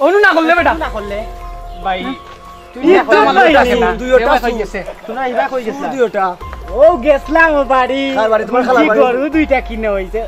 অনু না করলে বেটা। না করলে? ভাই ও গেছলাম বাড়ি। তোমার? গরু দুইটা কিনে হইছে।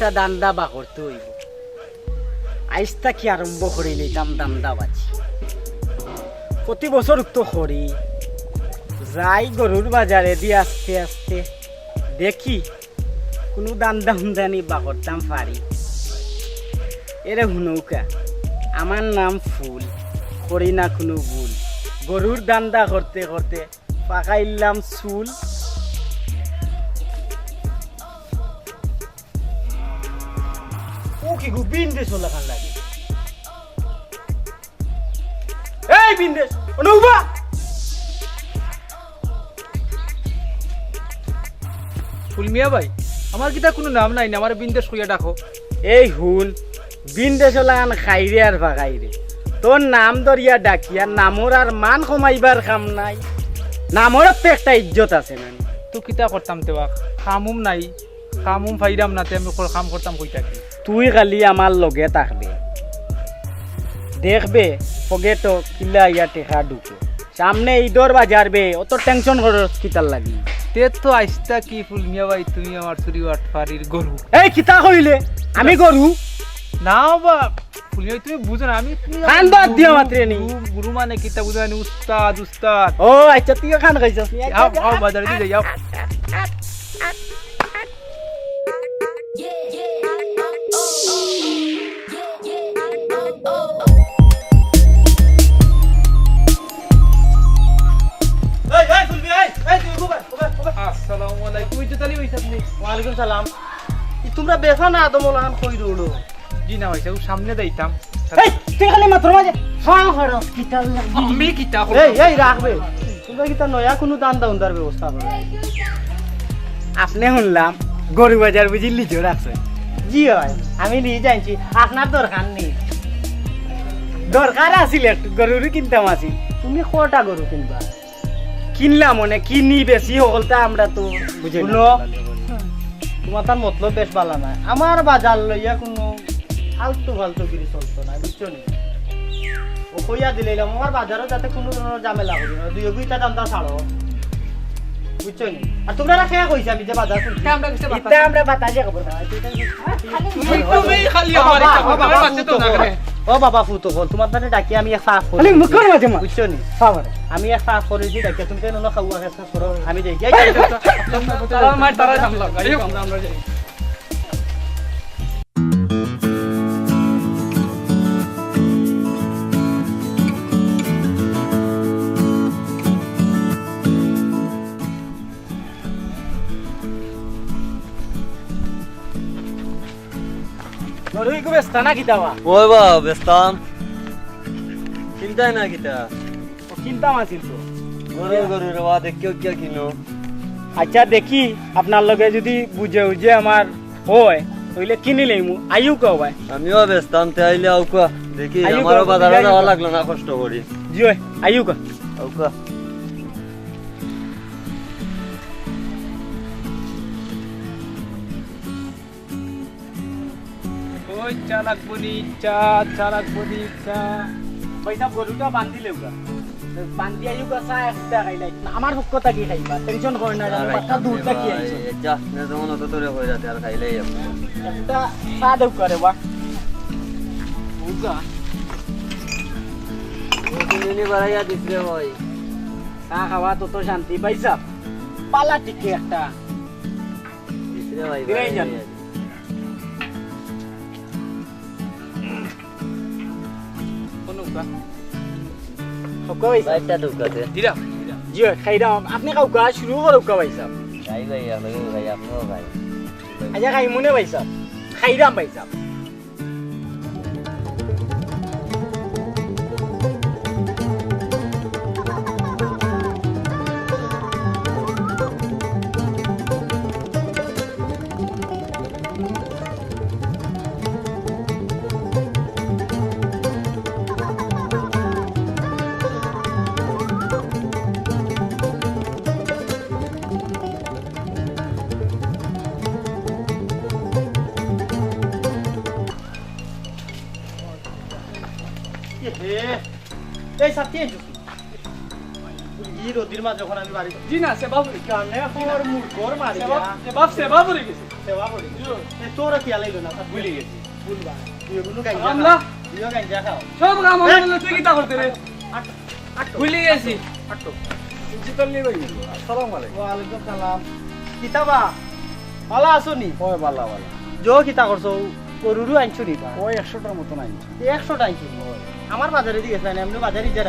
একটা দান্দা বা করতে হইব। আইসটা কি আরম্ভ করে নিতাম দান্দা বাজি। প্রতি বছর তো করি। যাই গরুর বাজারে দিয়ে আস্তে আস্তে। দেখি কোনো দান্দা হুন্দানি বা করতাম পারি। এরে হুনৌকা, আমার নাম ফুল, করি না কোনো ভুল। গরুর দান্দা করতে করতে পাকাইলাম চুল। কি গো বিন্দেশ হলা খান লাগে? এই বিন্দেশ অনুবা ফুলমিয়া ভাই আমার কিতা কোনো নাম নাই না আমার বিন্দেশ কইয়া ডাকো। এই হুন বিন্দেশ হলা খান খাইরে আর ভাগাইরে তোর নাম দরিয়া ডাকিয়া নামর আর মান কমাইবার কাম নাই। নামর তো একটা ইজ্জত আছে না। তো কিতা করতাম তেবা খামুম নাই খামুম ফাইরাম না তে আমি কাম করতাম কই থাকি তুই খালি আমার লগে থাকবে দেখবে পগে তো কিলা ইয়া টেকা ঢুকে সামনে ঈদর বাজার বে অত টেনশন করস কিতার লাগি তে তো আইসতা কি ফুল মিয়া ভাই তুমি আমার চুরি ফারির গরু এই কিতা কইলে আমি গরু না বা ফুলমিয়া ভাই, তুমি বুঝো না আমি খান বাদ দিও মাত্রে নি। গুরু- মানে কিতা বুঝো না উস্তাদ উস্তাদ ও আচ্ছা তুই খান খাইছস নি? আও আও বাজারে দিয়ে এই ওয়ালাইকুম সালাম। তোমরা বেফা না আদম কই রুলো জি না হইছে সামনে দাইতাম। এই তুই খালি মাত্র মাঝে? ফাং হরস কিতার আমি কিতা এই এই রাখবে তোমরা কি নয়া কোনো দান দাউন্দার ব্যবস্থা করো? আপনি শুনলাম গরু বাজার বুঝি লিজো রাখছে জি হয়। আমি নিয়ে যাইছি আপনার দরকার নেই। দরকার আছিল একটু গরুর কিনতাম আছিল। তুমি কটা গরু কিনবা? কিনলাম মানে কিনি বেশি হলতা আমরা তো বুঝে তোমার তার মতলব বেশ ভালো না। আমার বাজার লইয়া কোনো ফালতু ফালতু কিছু চলতো না বুঝছ নি? ও কইয়া দিলাম আমার বাজারও যাতে কোনো ধরনের ঝামেলা হবে না। দুই এগুইটা দামটা ছাড়ো। বুঝছ নি? আর তোমরা খেয়া কইছে আমি যে বাজার করছি আমরা বাতাসে? খবর না তুমি খালি আমার বাচ্চা তো না। ও বাবা ফুতো বল তোমার তাতে ডাকি আমি এক সাফ করি মুখ করে মাঝে মা বুঝছ নি? আমি এক সাফ করেছি ডাকি তুমি কেন খাওয়া খেতে করো আমি দেখি। তারা মার তারা আমরা আমরা যাই গরুই কো ব্যস্ত না কিতাবা ওই বা বেস্তাম চিন্তাই না কিতা। ও চিন্তা মাছিল তো। গরু গরু রে বা দেখিও কিয়া কিনো। আচ্ছা দেখি আপনার লগে যদি বুঝে বুঝে আমার হয় তাহলে কিনি লইমু। আইউ কও ভাই। আমিও বেস্তাম তে আইলে আউকা দেখি আইও আমারও বাজারে যাওয়া লাগল না কষ্ট করি। জি ওই আইউ আউকা চা লাগবো নি, চা চা লাগবো নি, চা। পয়সা গরুটা বান্ধি লেউগা বান্ধি কও চা একটা খাইলাই আমার পক্ষ থাকি খাইবা টেনশন করে না জানো দূর থাকি আইছো যা নে যেমন অত তোরে যাতে আর খাইলেই একটা চা দেউ করে বা দিনে বাড়াইয়া দিছিলে ভাই চা খাওয়া তত শান্তি পাইছা? পালা টিকে একটা। ভাই পাইছা বাইকটা দিরা জি খাই দাও। আপনি কাউকা শুরু করো কা পাইছা খাই ভাই আপনাকে ভাই আপনিও খাই। খাই মনে পাইছা খাই দাম পাইছা এই সাথে জুকি ই রোদির মা যখন আমি বাড়ি জি না সেবা করি। কানে ফর মুরকর মারি সেবা সেবা সেবা করে গেছি। সেবা করি। এ তোর কি আলাইলো না? ভুলি গেছি। ভুলবা। তুই গুলো গাইজা আমলা? তুইও গাইজা খাও। সব কাম আমার বলে তুই কিতা করতে রে? আট আট ভুলে গেছি। আটটো। ডিজিটাল নিয়ে গেছি আসসালামু আলাইকুম। ওয়ালাইকুম সালাম। কিতাবা? ভালো আছো নি? ওই বালা বালা জো কিতা করছ? গরুরু আনছো নি ওই একশোটার মতন আইছি একশো টাইছি আমার বাজারে দিয়ে গেছে না এমনি বাজারে যা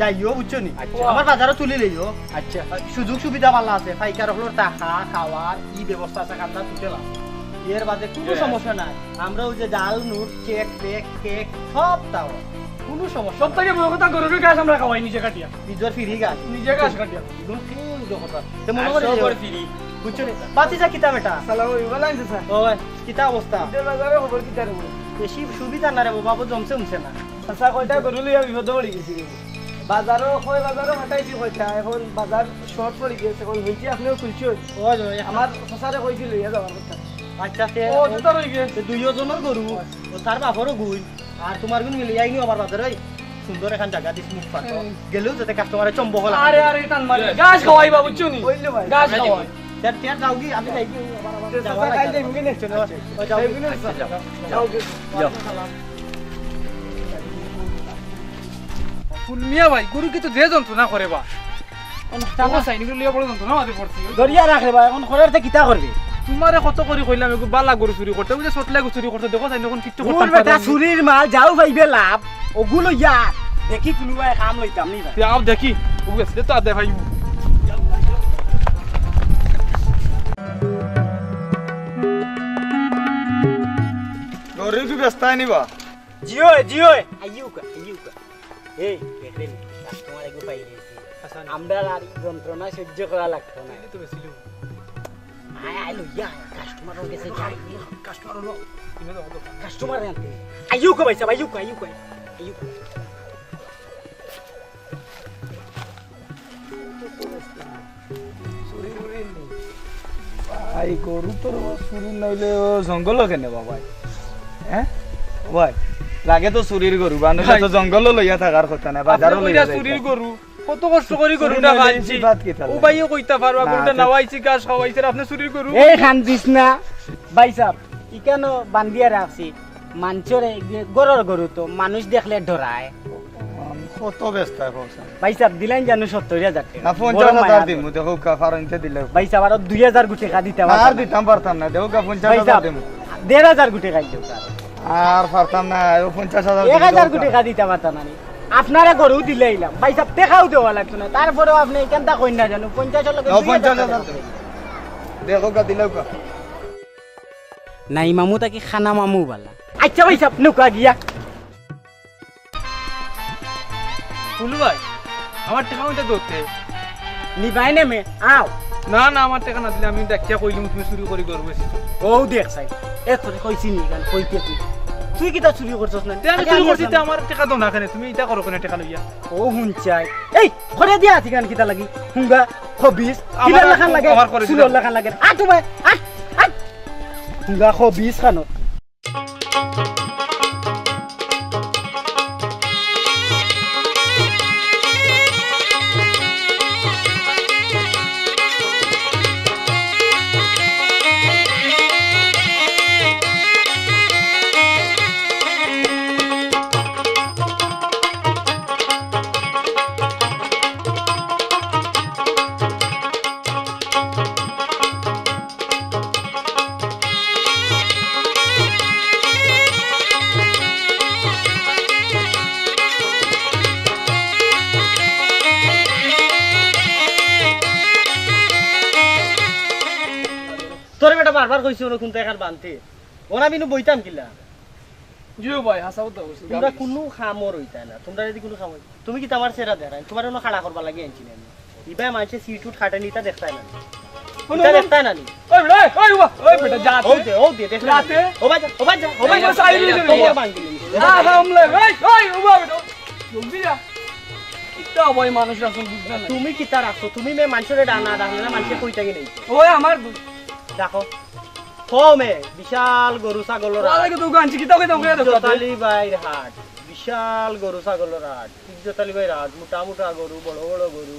যাইও বুঝছ নি? আচ্ছা। আমার বাজারে তুলি লইও। আচ্ছা। সুযোগ সুবিধা ভালো আছে। ফাইকার হলো টাকা খাওয়ার ই ব্যবস্থা আছে কান্দা তুটেলা এর বাদে কোনো সমস্যা নাই। আমরা ওই যে ডাল নুট কেক পেক কেক সব তাও কোনো সমস্যা সব থেকে বড় কথা গরুর গাছ আমরা খাওয়াই নিজে কাটিয়া। নিজের ফিরি গাছ নিজে গাছ কাটিয়া। একদম ঠিক কথা? তো মনে করে ফিরি। বুঝছ নি? বাতি যা কিতা বেটা সালাম ভালো আছেন স্যার? ওই কিতা অবস্থা? বাজারে খবর কিতা রে বল বেশি সুবিধা না রে বাবু জমছে উমছে না আচ্ছা কয়টা গরু লইয়া বিপদ পড়ি গেছি বাজারও কয় বাজারও হাঁটাইছি কয়টা এখন বাজার শর্ট পড়ি গেছে এখন হইছি আপনিও খুলছি আমার সসারে কইছি লইয়া যাবার কথা। আচ্ছা ও দুটা রই গেছে দুইজনের গরু তার বাপরও গুই। আর তোমার গুণ মিলে আইনি আমার বাজারে সুন্দর এখন জায়গা দিস মুখ পাত। গেলেও যাতে কাস্টমারে চম্বক আরে আরে টান মারে গাছ খাওয়াইবা বুঝছ নি গাছ খাওয়াই মিয়া ভাই গরু করে বা। টাকা। লিয়া বড় মাঝে পড়ছি। দরিয়া রাখলে বা এখন খরের তে কিতা করবি? তোমারে কত করে কইলাম এগো বালা গরু চুরি করতে বুঝে সটলে গরু চুরি করতে দেখো চাই এখন কিচ্ছু ভুল করতাম না। চুরির মাল যাও ভাইবে লাভ। ওগুলো ইয়া দেখি কোনোবাই কাম লইতাম নি ভাই। তুই দেখি তো ভাই। কি নিবা জিও জিও আইউকা আইউকা এই দেখলেন কাস্টমার একটু পাই গেছি আমরা আর যন্ত্রণা সহ্য করা লাগতো না। তো বেশি আয় আয় লইয়া কাস্টমার গেছে যাই। কাস্টমার হলো কাস্টমার আনতে আইউকা ভাই সাহেব আইউকা আইউকা আইউকা আই গরু তোর চুরি নইলে জঙ্গল কেনে বাবাই হ্যাঁ? ভাই লাগে তো চুরির গরু বান্ধব তো জঙ্গল লইয়া থাকার কথা না বাজারও লইয়া চুরির গরু কত কষ্ট করে গরুটা নইলে খাইছি? ও ভাইও কইতা পারবা না, গরুটা নাওয়াইছি গাছ খাওয়াইছে আপনি চুরি গরু এই খান দিস না। ভাই সাহেব ইকান বান্ধিয়া রাখছি মাঞ্চরে গরর গরু তো মানুষ দেখলে ডরায় আম, কত ব্যস্ত এখন ভাই সাহেব দিলেন জানো সত্তর হাজার টাকা। না পঞ্চাশ হাজার দিম। দেখো কাফারনতে দিলে ভাই সাহেব আরও দুই হাজার গুটি টাকা দিতে আর না। দিতাম পারতাম না দেখো কা পঞ্চাশ হাজার দিম। দেড় হাজার গুটি খাই দেব আর পারতাম না ও পঞ্চাশ হাজার এক হাজার দেখো গুটি কা। টাকা দিতে পারতাম না নি। আপনারা গরু দিলে এলাম। ভাই সাহেব টেকাও দেওয়া লাগতো না। তারপরেও আপনি কই না জানো? পঞ্চাশ হাজার দেখো কা দিলেও কা নাই মামু তাকে খানা মামু বালা? আচ্ছা ভাই সাহেব নৌকা গিয়া। ফুলু ভাই আমার টাকা ওইটা ধরতে নিবাই নেমে আও। না না আমার টাকা না দিলে আমি দেখিয়া কইলিম তুমি চুরি করি গরু এসেছ ও দেখ সাই এরপরে কইছি নি গান কইতে তুই। তুই কিটা চুরি করছস না আমি চুরি করছি তে আমার টাকা দাও না কেন তুমি এটা করো কেন টাকা লইয়া। ও হুন চাই এই করে দিয়া আছি কেন কিটা লাগি? হুঙ্গা খবিস আমার কিলা লাখান লাগে? আমার করে। সুলর লাখান লাগে। আ তুমি আ আ হুঙ্গা খবিস খানো। কইছি ওনো কোনটা এখান ওনা বিনু বইতাম কিলা জিও ভাই হাসাও তো তোমরা কোনো খামর হইতা না তোমরা যদি কোনো খামর তুমি কি তোমার সেরা দেখাই তোমার ওনো খাড়া করবা লাগে আনছি না ইবাই মানুষে সিট উঠ খাটে নিতা দেখতাই না এটা দেখতাই না ওই ওই ওই ওই বেটা যা ও দে ও দে রাতে? ও বাজা ও বাজা ও বাজা সাইড। তোমার বাঙ্গি আ হামলে ওই জলদি যা বুঝনা না তুমি কি তার রাখছো তুমি মে মানুষের ডানা ডাকলে না মানুষের কইতা কি নেই ওই আমার দেখো হো বিশাল গরু ছাগলের কিতা ইজ্জতালি বাইর হাট। বিশাল গরু ছাগলের হাট। ইজ্জতালি বাইর হাট। মোটা মোটা গরু বড় বড় গরু।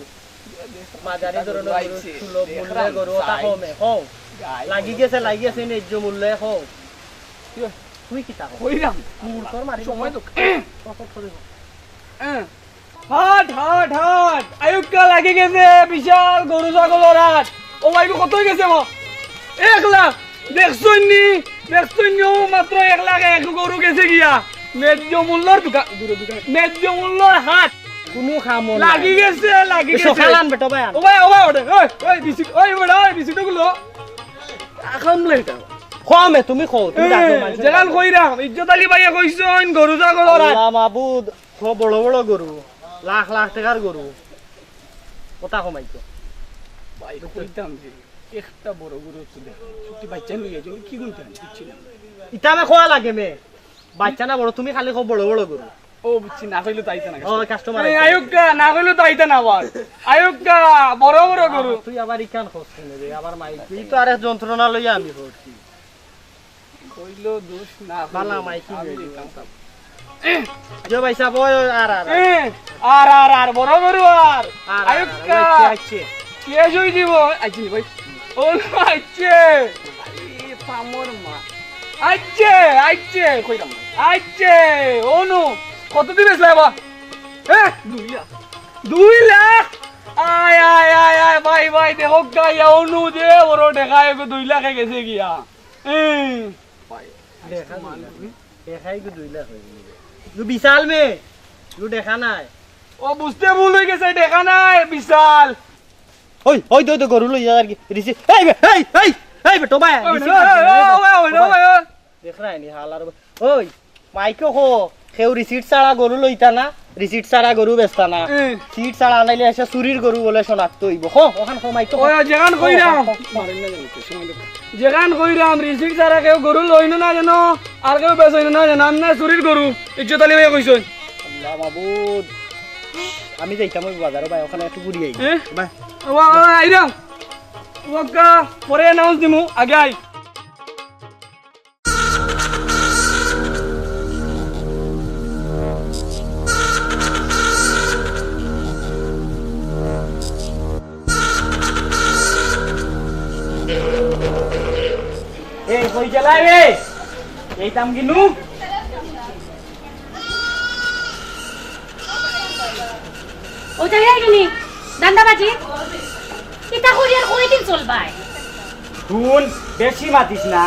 মাঝারি ধরনের গরু সুলভ মূল্যে গরু ওটা কমে হও। লাগি গেছে লাগি গেছে ন্যায্য মূল্যে হও। তুই কি তাকো কইরাম। তোর মারি সময় তো পকেট করে হাট হাট হাট। আয়ুক্কা লাগি গেছে বিশাল গরু ছাগলের হাট। ও ভাই কত গেছে মো? এক লাখ। দেখছুন? দেখছুন ও মাত্র এক লাখ এক গরু গেছে গিয়া। ন্যায্য মূল্যর দোকান দূরে দোকান ন্যায্য মূল্যর হাট। কোনো লাগি গেছে লাগি গেছে। সকালান বেটো ভাই ও ভাই ও ভাই ওটা ওই ওই বিসিট ওই বেটা ওই বিসিটগুলো আখামলে এটা খমে তুমি খো তুমি ডাকো ইজ্জত আলী ভাইয়া কইছন গরু ছাগলের হাট আল্লাহ মাবুদ খো বড় বড় গরু লাখ লাখ টাকার গরু কথা কমাইতো ভাই কইতাম একটা বড় গরু সত্যি বাচ্চা লইয়া যাও কি না। ইটা মে খোয়া লাগে মে। বাচ্চা না বড় তুমি খালি খো বড় বড় গরু। ও বুঝছি না কইলে তো না ও কাস্টমার না কইলে তো না আবার। বড় বড় গরু। তুই আবার ইকান খোঁজ আবার মাইক। তুই তো আরে যন্ত্রণা লইয়া আমি করছি কইলো দোষ না বালা মাইকি। দিতাম ভাই সাহেব ওই আর আর আর। আর আর বড় গরু আর। আর আয়ুক্কা আচ্ছা কে জই দিব আইছি ভাই। ও আইছে পামর মা। আইছে আইছে কইরাম আইছে ওনু কত দিন বেসলা বা এ দুই লাখ। দুই লাখ? আয় আয় আয় আয় ভাই ভাই দেখো গাইয়া ওনু যে বড় দেখায় দুই লাখে গেছে গিয়া। দেখাই দুই লাখ হয়ে বিশাল মে দেখা নাই। ও বুঝতে ভুল হয়ে গেছে দেখা নাই বিশাল। ওই ওই তো গরু লইয়া আর কি রিসি এই বে এই এই এই বেটো ভাই না। দেখ রাই নি হালার ওই মাইকে হো কেউ রিসিট ছাড়া গরু লইতা না রিসিট ছাড়া গরু বেচতা না। সিট ছাড়া আনাইলে এসে চুরির গরু বলে শনাক্ত হইব। হো ওখান হো মাইকে ওই যেখান কইরাম যেখান কইরাম রিসিক ছাড়া কেউ গরু লইন না যেন আর কেউ বেচইন না যেন আমি না চুরির গরু ইজ্জত আলী ভাই কইছই। আল্লাহ মাবুদ। আমি যাইতাম ওই বাজারে ভাই ওখানে একটু ঘুরি আই ভাই আইরাম ওকা পরে অ্যানাউন্স দিমু, আগে আই। এই, কই চালাই রে? এই তাম কিনু হয়ে গেলি দান্দাবাজি? এটা করি আর কয়দিন চলবাই? শুন বেশি মাতিস না।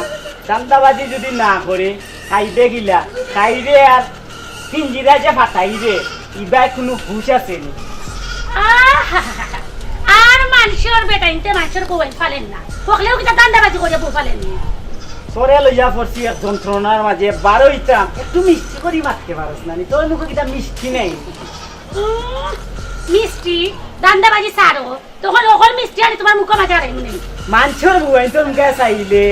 চান্দাবাজি যদি না করে খাইবে গিলা। খাইবে আর পিঞ্জিরা যে ফাটাইবে ইবাই কোনো হুশ আছে নি! আর মানুষের বেটা ইনতে মানুষের কোয়াই ফালেন না। হকলেও কিটা দান্দাবাজি করে ফালেন না? সরে লইয়া পড়ছি এক যন্ত্রণার মাঝে। বারো ইতাম একটু মিষ্টি করি মারতে পারস না নি। তোর মুখে কিটা মিষ্টি নেই? মিষ্টি? দান্দাবাজি সারো তখন অকল মিষ্টি আনি তোমার মুখে মাঝে আর এমনি মাঞ্চর বুয়াই তোর মুখে চাইলে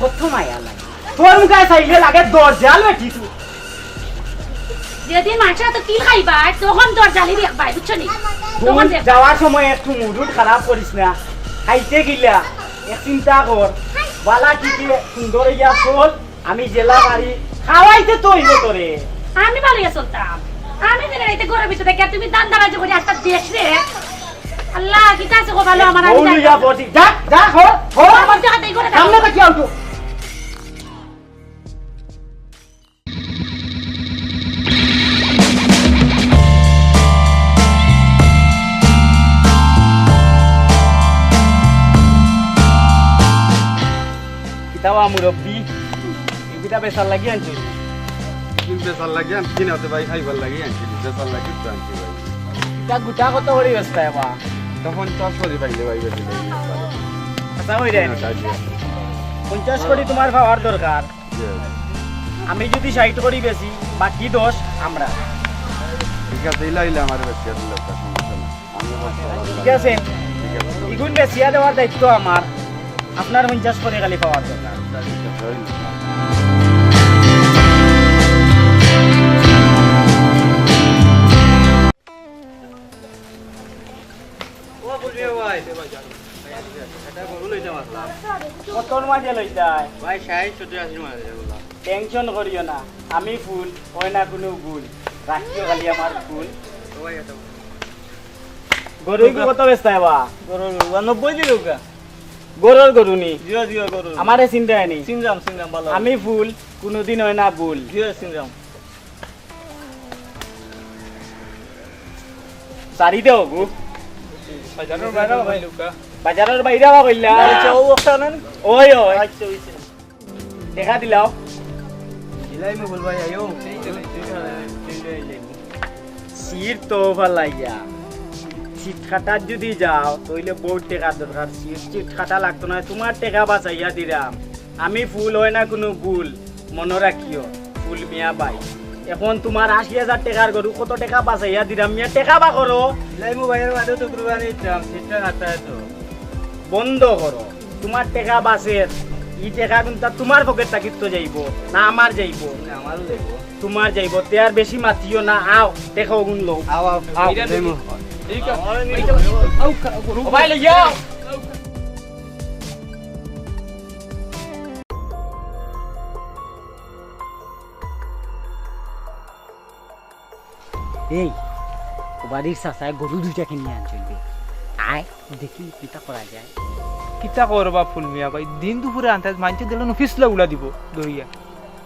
কত মায়া লাগে। তোর মুখে চাইলে লাগে দরজাল বেটি তুই যেদিন মানুষের তিল খাইবা? তখন দরজালি দেখবাই বুঝছ নি? তখন যাওয়ার সময় একটু মুডুট খারাপ করিস না। খাইতে গিলা এক চিন্তা কর। বালা কি সুন্দর ইয়া চল আমি জেলা বাড়ি খাওয়াইতে তো হইব তোরে। আমি ভালো চলতাম। আমি দিনে রাইতে ঘরের ভিতরে দেখে তুমি দান্দাবাজি করে একটা দেশ রে। আল্লাহ কিতা আছে গো ভালো আমার আমি না। পড়ছি যা যা হো হো আমার জায়গাতেই করে থাকো। সামনে দেখি আউটো কিতাবা মুরব্বী এগুলা বেচার লাগি আনছো। বেচার লাগে আনছি না ভাই খাইবার লাগে আনছি লাগে আনছি ভাই। গোটা কত করে বেচতা এবা তখন চাষ করি পাইলে ভাই বেশি আচ্ছা ওই রে পঞ্চাশ কোটি তোমার পাওয়ার দরকার। আমি যদি ষাট করি বেশি বাকি দশ আমরা। ঠিক আছে ইলাইলে আমার বেশি আর লোকটা সমস্যা না ঠিক আছে। ইগুন বেশিয়া দেওয়ার দায়িত্ব আমার। আপনার পঞ্চাশ করে খালি পাওয়ার দরকার। কতর মাঝে ভাই মাঝে টেনশন করিও না আমি ফুল ওই না কোনো ভুল। রাখিও খালি আমার ফুল গরু কত ব্যস্ত বা নব্বই দিল গরুর গরু নি? জিও জিও করো আমারে চিন্তা নি? সিনজাম সিনজাম ভালো আমি ফুল কোনোদিন হয় না ভুল। জিও সিনজাম হবু বাজারের বাইরে ভাই লোকা বাজারের বাইরে বা কইলা? ও একটা নেন। ওই ওই। আচ্ছা হইছে দেখা দিলাও। ইলাই মে বলবাই আইও সিট তো ভালাইয়া সিট খাটার যদি যাও তাইলে বহুত টাকা দরকার। সিট সিট খাটা লাগতো না তোমার টাকা বাঁচাইয়া দিলাম। আমি ফুল হয় না কোনো ভুল। মনে রাখিও ফুল মিয়া বাই। এখন তোমার আশি হাজার টাকার গরু কত টাকা বাঁচাইয়া দিলাম মিয়া টাকা বা করো ইলাই মে বাদে তো কুরবানি তো বন্ধ করো তোমার টাকা বাঁচের ই টাকা কিন্তু তোমার পকেট থাকিত যাইব না আমার যাইব আমারও দেখো তোমার যাইব তে আর বেশি মাতিও না আও দেখো গুণ লোক আও আও আও এই বাড়ির চাচায় গরু দুইটা কিনে আনছিলবে আয় দেখি কিতা করা যায়। কিতা করবা ফুল মিয়া ভাই? দিন দুপুরে আনতে মানছে দিল ফিসলা উলা দিব দরিয়া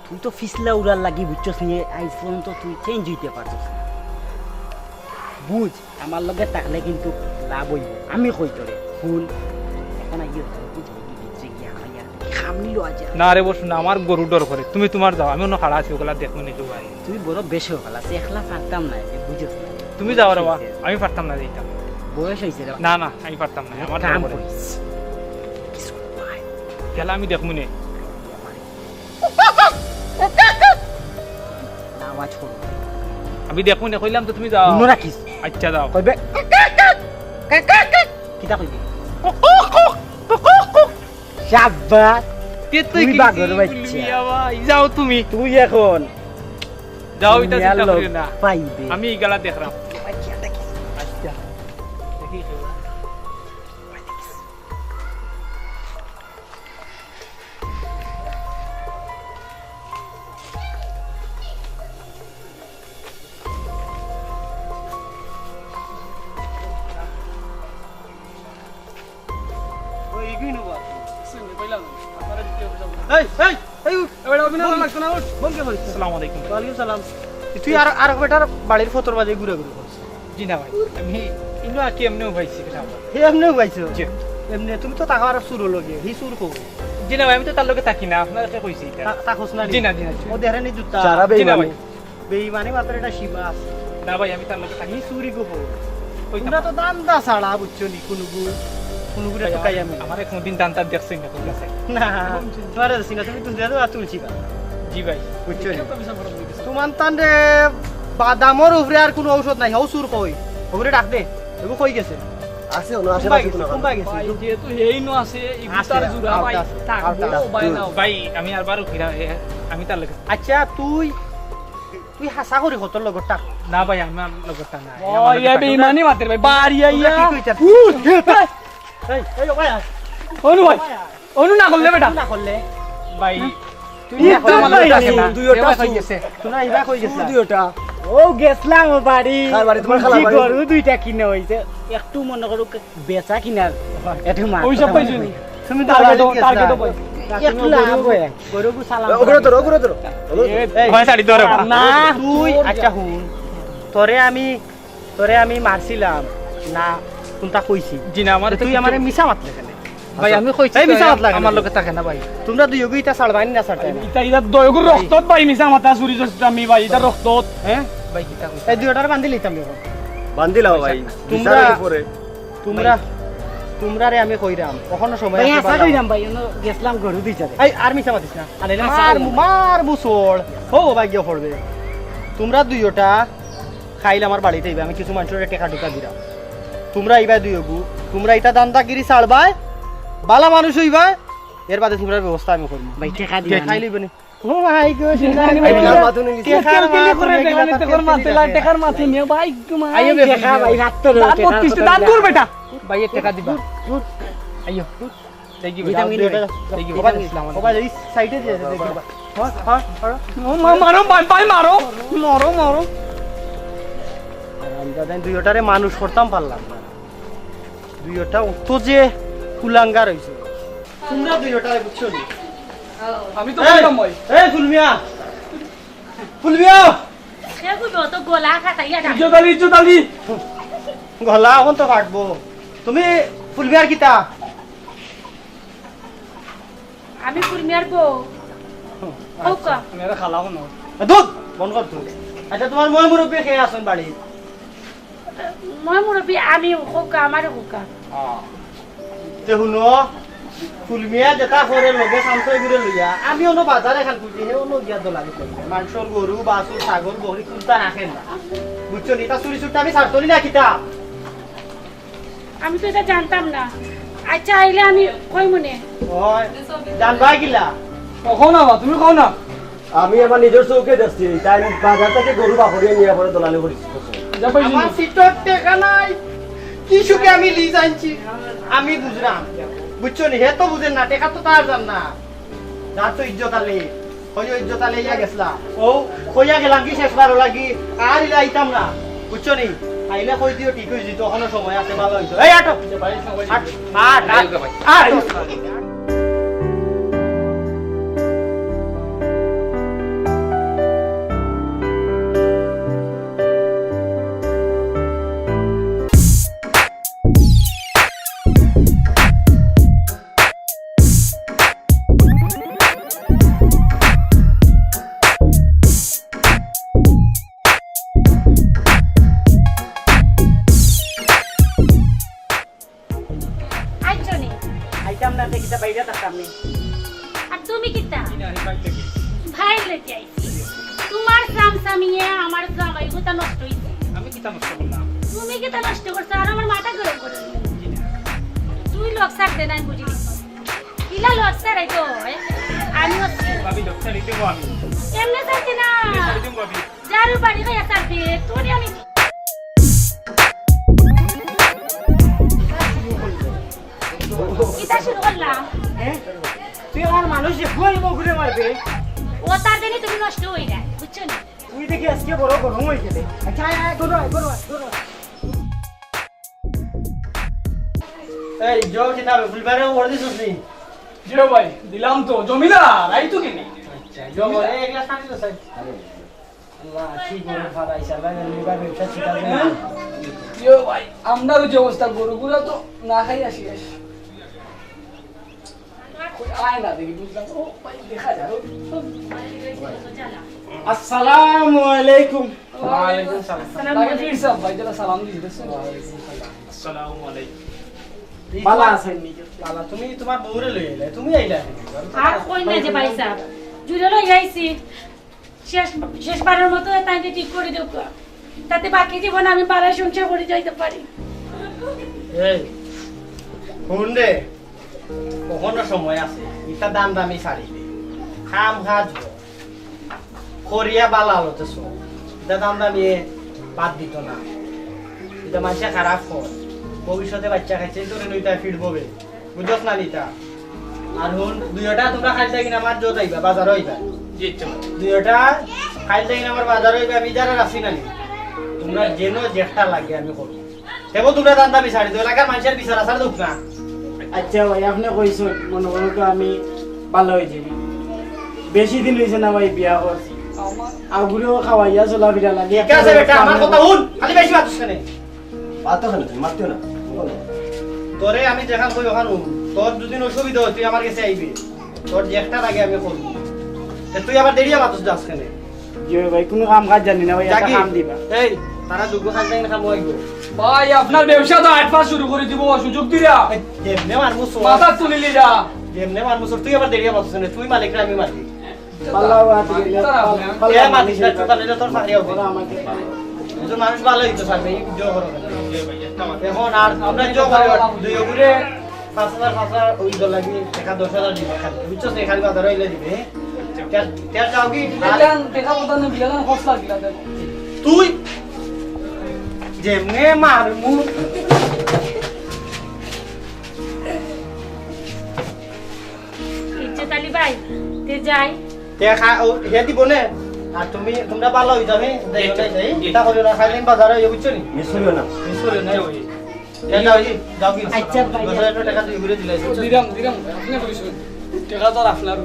তুই তো ফিসলা উড়ার লাগি বুঝছস নিয়ে আইজ পর্যন্ত তুই চেঞ্জ হইতে পারছস বুঝ আমার লগে থাকলে কিন্তু লাভ হইব। আমি কই তোরে? ফুল এখন আইও বুঝ খামনি লো আজ। না রে বসুন আমার গরু ডর করে। তুমি তোমার যাও আমি অন্য খাড়া আছি ওগুলা দেখব নিলো ভাই তুই বড় বেশি হল আছে একলা পারতাম না না তুমি যাও রে বা আমি পারতাম না দিতাম বয়স হয়েছে রে না না আমি পারতাম না আমার কাম করিস। গেলে আমি দেখব নে। আওয়াজ করো আমি দেখব নে কইলাম তো তুমি যাও। মনে রাখিস। আচ্ছা যাও। কইবে? কিতা কইবে? শাবাশ তুই বাচ্চা। যাও তুমি। তুই এখন যাও এটা চিন্তা না। আমি এগুলা দেখলাম। আলাইকুম তুই আর আর বেটার বাড়ির ফটোর মাঝে ঘুরে ঘুরে করছিস। জি না ভাই আমি ইনো আকি এমনিও ভাইছি হে এমনি পাইছো? এমনি তুমি তো টাকা আর সুর লগে হি সুর কো জি না ভাই আমি তো তার লগে থাকি না আপনাকে কইছি এটা। তাকস না জি না জি না ও দেহরে নি জুতা। চারা জি না ভাই। বেইমানি মাত্র এটা শিবা আছে। না ভাই আমি তার লগে থাকি। সুরি কো কইতাম। তোমরা তো দান্দা ছাড়া বুঝছ নি কোনো গু কোনো গুরে তো কাই আমি। আমার এখন দিন দান তার দেখছেন না কোন আছে না তোমার সিনা তুমি তুই দাও তুলছি জি ভাই। বুঝছ নি? তোমার তান রে বাদামর উপরে আর কোনো ঔষধ নাই হাউ সুর কই। ওগুরে ডাক দে এগো কই গেছে। আছে অন্য আশেপাশে কোনো কোনবা গেছে যেহেতু হেই নো আছে ইগুতার জুরা ভাই থাকব ভাই না ভাই আমি আর বারো ফিরা আমি তার লগে আচ্ছা তুই তুই হাসা করি কত লগত না ভাই আমার লগটা না ও ইয়া বেইমানি মাতের ভাই ইয়া কি কইতা এই এই ভাই অনু ভাই অনু না করলে বেটা। না করলে ভাই ও গেছলাম বাড়ি? গরু দুইটা কিনে একটু মনে করো বেচা কিনার একটু তুমি একটু লাভ হয় গরুকে সালাম ওগুলো তোর ওগুলো তোর ভাই শাড়ি ধরে। না তুই আচ্ছা হুন তোরে আমি তোরে আমি মারছিলাম। না কোনটা কইছি? জি না আমার তুই আমারে মিছা মাতলে কেন? ভাই আমি কইছি এই মিছা লাগে আমার। লগে থাকে না ভাই। তোমরা দুই ছাড়বানি না ইতা ইতা দয়গুর রক্তত ভাই মিছা মাথা চুরি করছিস আমি ভাই ইতা রক্তত হ্যাঁ ভাই কিতা কইছি? এই দুইটার বান্ধি লিতাম এখন বান্দিলাও ভাই তোমরা- তোমরা তোমরা রে আমি কইরাম কখনো সময় ভাই বালা- কইরাম ভাই অন্য গেছিলাম গরু এই আর মিছা মাতিস না। আরে না, মার মার বুসোড় হো ভাগ্য পড়বে তোমরা দুইটা খাইলে আমার বাড়িতে আইবে আমি কিছু মানুষের টেকা টুকা দিলাম তোমরা আইবা দুই গু। তোমরা এটা দান্দাগিরি ছাড়বাই। বালা মানুষ হইবা এর বাদে তোমরা ব্যবস্থা আমি করব ভাই টেকা কে দিলাম খাই লইবে নি। ও ভাই গো আমি ভাই মাথা নিয়ে গেছি। টেকার কেলি করে মাথা টেকা নিতে কর মাতে লা টেকার মাতে নিয়ে ভাই তোমার আইও টেকা ভাই হাত তো দাঁত বত্রিশটা দাঁত দূর বেটা। ভাই এর টাকা দিবা। আইও। থ্যাংক ইউ দিতাম কিন্তু এটা ওবা দিছিলাম ওবা এই সাইডে দিয়ে দেখিবা হ্যাঁ হ্যাঁ হ্যাঁ মারো ভাই ভাই মারো। মরো মরো। দাদা দুইটারে মানুষ করতাম পারলাম না। দুইটা অত যে কুলাঙ্গার হইছে তোমরা দুইটারে বুঝছ নি? আমি তো বললাম ভাই এই ফুলমিয়া। ফুলমিয়া। সে কইব তো গোলা খাটাইয়া ডাক ইজ্জত আলি ইজ্জত আলি গলা এখন তো তুমি ফুলমিয়ার কিতা? আমি কুলমিয়ার বউ। হৌকা মেরে খালাও না। দুধ বন্ধ কর তুই আচ্ছা তোমার মই মুরব্বী খেয়ে আসুন বাড়ি মই মুরব্বী আমি হৌকা আমার হৌকা তে শুনো ফুলমিয়া যেটা করে লগে লইয়া। আমি অন্য বাজার এখান খুঁজি হে অন্য গিয়া করি গরু বাছুর ছাগল বহরি রাখেন না। বুঝছ নি? তা চুরি চুরটা আমি ছাড়তলি না কিতা। আমি তো এটা জানতাম না। আচ্ছা আইলে আমি কই মনে হয় জানবাই গিলা। কখন না তুমি খাও না। আমি আমার নিজের চৌকে দেখছি তাই বাজার থেকে গরু বাহরিয়ে নিয়ে পরে দলালি করেছি আমার সিটর টেকা নাই। কি সুখে আমি লিজ আনছি আমি বুঝলাম বুঝছ নি? হে তো বুঝেন না টেকা তো তার জান না। যার তো ইজ্জত আলে হইও ইজ্জত আলে ইয়া গেছলা। ও কইয়া গেলাম কি শেষবার লাগি আর ইলা আইতাম না। বুঝছ নি? আইলে কই দিও ঠিক হইছি তখনও সময় আছে ভালো হইছো। এই আটো। আট আট আট। নষ্ট করলাম তুমি কিতা নষ্ট করছ? আর আমার মাথা গরম করে। তুই লোক সার দে নাই বুঝি? লোক সার আইতো আমি হচ্ছি ভাবি লক্ষ্য দিতে আমি। এমনি না। যার বাড়ি তোরে আমি কিতা শুরু করলাম? তুই আমার মানুষ যে ঘুরে মারবে। ও তার জন্য তুমি নষ্ট হয়ে যায় বুঝছ না? তুই দেখি আজকে বড় গরম হয়ে গেলে। আচ্ছা আয়, আয়, গরু আয়, গরু আয়, গরু আয়। এই জো কিতাবে ফুলবারে ওর দিছস নি? জিও ভাই দিলাম তো। জমিলা রাই তো কিনি। জো বলে। এক গ্লাস পানি দে সাই আল্লাহ কি করে ফারাইছা লাগে লিবার ব্যবসা শিখা জিও ভাই আমরার যে অবস্থা গরুগুলো তো না খাই আসি আস দেখি বুঝলাম ও দেখা যায় আসসালামু আলাইকুম। ওয়ালাইকুম সালাম লাগে পীর সাহেব ভাই জরা সালাম দিতেছে বালা আছেন নি বালা তুমি তোমার বউরে লই আইলা তুমি আইলা আর কই না যে ভাই সাহেব জুড়ে লই যাইছি শেষ শেষবারের মতো ঠিক করে দেব। তাতে বাকি জীবন আমি পাড়ায় সংসার করে যাইতে পারি। এই রে। কখনো সময় আছে। ইটা দাম দামি ছাড়িবে খাম খাজ করিয়া বালা আলোতে সব এটা দাম দামি বাদ দিত না। এটা মানুষে খারাপ কর ভবিষ্যতে বাচ্চা খাইছে তোরে নইতা ফিট হবে বুঝছ না নিতা? আর হুন দুইটা তোমরা খাইতে কিনা আমার জোত আইবা বাজার হইবা দুইটা খাইতে কিনা আমার বাজার হইবা আমি যারা রাখছি না নি। তোমরা যেন জেঠটা লাগে আমি করব দেখো তোমরা দাম দামি ছাড়ি দিও এলাকার মানুষের বিচার আসার দুঃখ না? আচ্ছা ভাই আপনি কইছেন মনে করুন তো আমি ভালো হয়ে যাবি বেশি দিন হয়েছে না ভাই বিয়া করছি আগুলো খাওয়াইয়া চলা ফিরা লাগে। ঠিক আছে বেটা আমার কথা শুন। খালি বেশি তুমি মারতেও না। তোরে আমি যেখান কই ওখান শুন। তোর দুদিন অসুবিধা হয় তুই আমার কাছে আইবি। তোর জেঠটা লাগে আমি করব। তুই আবার দেরিয়া মাতুস যাস কেনে যে ভাই কোনো কাম কাজ জানি না ভাই একটা কাম দিবা। এই তারা দুগো খাই যাই না খামোয়াইবো ভাই আপনার ব্যবসা তো আট পাঁচ শুরু করে দিব সুযোগ দিরা। যেমনে মারমু মাথা তুলিলি যা যেমনে মারমু তুই আবার দেরিয়া বলছিস না তুই মালিক না আমি মালিক। পাল্লা হাতে গেলে এ মালিক না তুই তাহলে তোর ফাড়ি হবে। দুজন মানুষ ভালোই তো সামনে জো করো। এখন আর আমরা জো করে দুই উপরে পাঁচ হাজার পাঁচ হাজার ওই দল লাগি টাকা দশ হাজার দিবে খালি। বুঝছ সে খালি বাজার হইলে দিবে। তেল যাও কি? আর বিয়ালান দেখা মতো না বিয়ালান হসলা গিলা দেব তুই যেমনে মারমু। ইচ্ছে তালি ভাই তে যাই। দেখা ও হে দিব নে। আর তুমি তোমরা ভালো হই যাবে এটা করিও না খাইলেন বাজারে হই বুঝছ নি? মিস করিও না। মিস করিও না কি আচ্ছা, ভাই। টাকা তুই ঘুরে? দিরাম দিরাম। আপনি টাকা তো আপনার